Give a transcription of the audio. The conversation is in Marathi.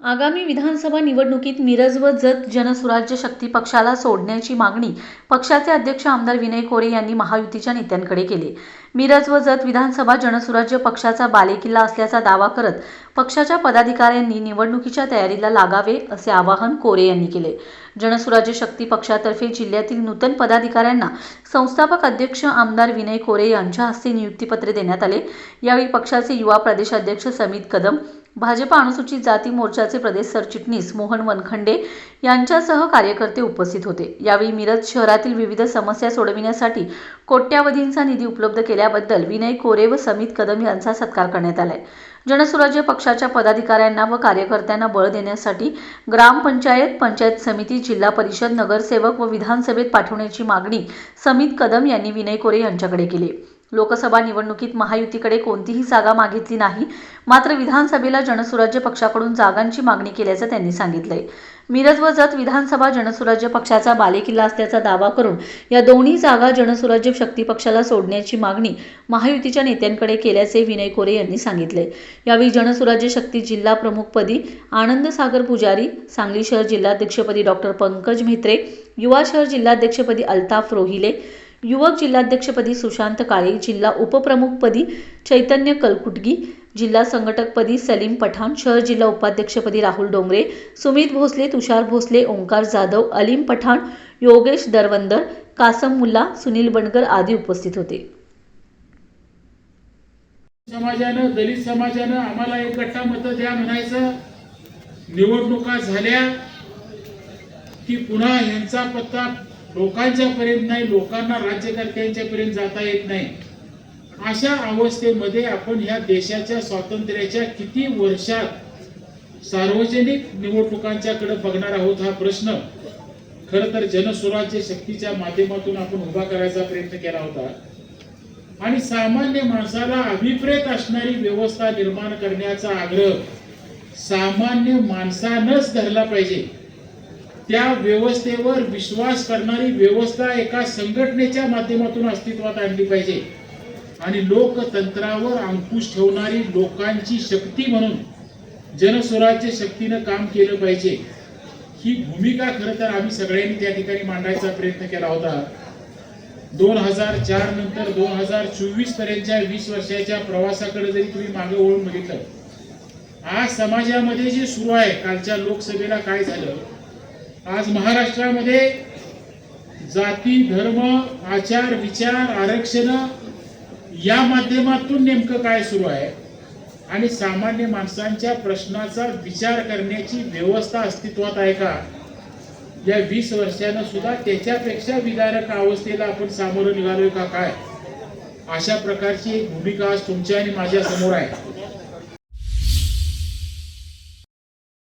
आगामी विधानसभा निवडणुकीत मिरज व जत जनसुराज्य शक्ती पक्षाला सोडण्याची मागणी पक्षाचे अध्यक्ष आमदार विनय कोरे यांनी महायुतीच्या नेत्यांकडे केली. मिरज व जत विधानसभा जनसुराज्य पक्षाचा बालेकिल्ला असल्याचा दावा करत पक्षाच्या पदाधिकाऱ्यांनी निवडणुकीच्या तयारीला लागावे असे आवाहन कोरे यांनी केले. जनसुराज्य शक्ती पक्षातर्फे जिल्ह्यातील नूतन पदाधिकाऱ्यांना संस्थापक अध्यक्ष आमदार विनय कोरे यांच्या हस्ते नियुक्तीपत्रे देण्यात आले. यावेळी पक्षाचे युवा प्रदेशाध्यक्ष समित कदम भाजपा अनुसूचित जाती मोर्चाचे प्रदेश सरचिटणीस मोहन वनखंडे यांच्यासह कार्यकर्ते उपस्थित होते. यावेळी मिरज शहरातील विविध समस्या सोडविण्यासाठी कोट्यावधींचा निधी उपलब्ध केल्याबद्दल विनय कोरे व समित कदम यांचा सत्कार करण्यात आलाय. जनसुराज्य पक्षाच्या पदाधिकाऱ्यांना व कार्यकर्त्यांना बळ देण्यासाठी ग्रामपंचायत पंचायत समिती जिल्हा परिषद नगरसेवक व विधानसभेत पाठवण्याची मागणी समित कदम यांनी विनय कोरे यांच्याकडे केली. लोकसभा निवडणुकीत महायुतीकडे कोणतीही जागा मागितली नाही. मात्र विधानसभेला जनसुराज्य पक्षाकडून जागांची मागणी केल्याचं त्यांनी सांगितलंय. मिरज व जत विधानसभा जनसुराज्य पक्षाचा बालेकिल्ला असल्याचा दावा करून या दोन्ही जागा जनसुराज्य शक्ती पक्षाला सोडण्याची मागणी महायुतीच्या नेत्यांकडे केल्याचे विनय कोरे यांनी सांगितले यावेळी जनसुराज्य शक्ती जिल्हा प्रमुखपदी आनंद सागर पुजारी सांगली शहर जिल्हाध्यक्षपदी डॉक्टर पंकज म्हेत्रे युवा शहर जिल्हाध्यक्षपदी अल्ताफ रोहिले युवक जिल्हाध्यक्षपदी सुशांत काळे जिल्हा उपप्रमुखपदी चैतन्य कलकुटगी जिल्हा संघटकपदी सलीम पठाण शहर जिल्हा उपाध्यक्षपदी राहुल डोंगरे सुमित भोसले तुषार भोसले ओंकार जाधव अलीम पठाण योगेश दरवंदर कासम मुल्ला सुनील बनकर आदी उपस्थित होते. समाजानं दलित समाजानं आम्हाला एक गट्टा मत द्या म्हणायचं. निवडणुका झाल्या की पुन्हा यांचा पत्ता लोकांच्या पर्यंत नाही लोकांना राज्यकर्त्यांच्या पर्यंत जाता येत नाही. अशा अवस्थेमध्ये आपण ह्या देशाच्या स्वातंत्र्याच्या किती वर्षात सार्वजनिक निवडणुकांच्याकडे बघणार आहोत हा प्रश्न. खर तर जनस्वराज्य शक्तीच्या माध्यमातून आपण उभा करायचा प्रयत्न केला होता. आणि सामान्य माणसाला अभिप्रेत असणारी व्यवस्था निर्माण करण्याचा आग्रह सामान्य माणसानंच धरला पाहिजे. त्या व्यवस्थेवर विश्वास करणारी व्यवस्था एका संघटनेच्या माध्यमातून अस्तित्वात आणली पाहिजे. आणि लोकतंत्रावर अंकुश ठेवणारी लोकांची शक्ती म्हणून जनस्वराज्य शक्तीनं काम केलं पाहिजे. ही भूमिका खरं तर आम्ही सगळ्यांनी त्या ठिकाणी मांडायचा प्रयत्न केला होता. दोन हजार चार नंतर दोन हजार चोवीस पर्यंतच्या वीस वर्षाच्या प्रवासाकडे जरी तुम्ही मागे वळून बघितलं आज समाजामध्ये जे सुरू आहे कालच्या लोकसभेला काय झालं आज महाराष्ट्रामध्ये जाती धर्म आचार विचार आरक्षण या माध्यमातून नेमकं काय सुरू आहे? आणि सामान्य माणसांच्या प्रश्नाचा विचार करण्याची व्यवस्था अस्तित्वात आहे का? या वीस वर्षानं सुद्धा त्याच्यापेक्षा विदारक अवस्थेला आपण सामोरं निघालोय का काय? अशा प्रकारची एक भूमिका आज तुमच्या आणि माझ्यासमोर आहे.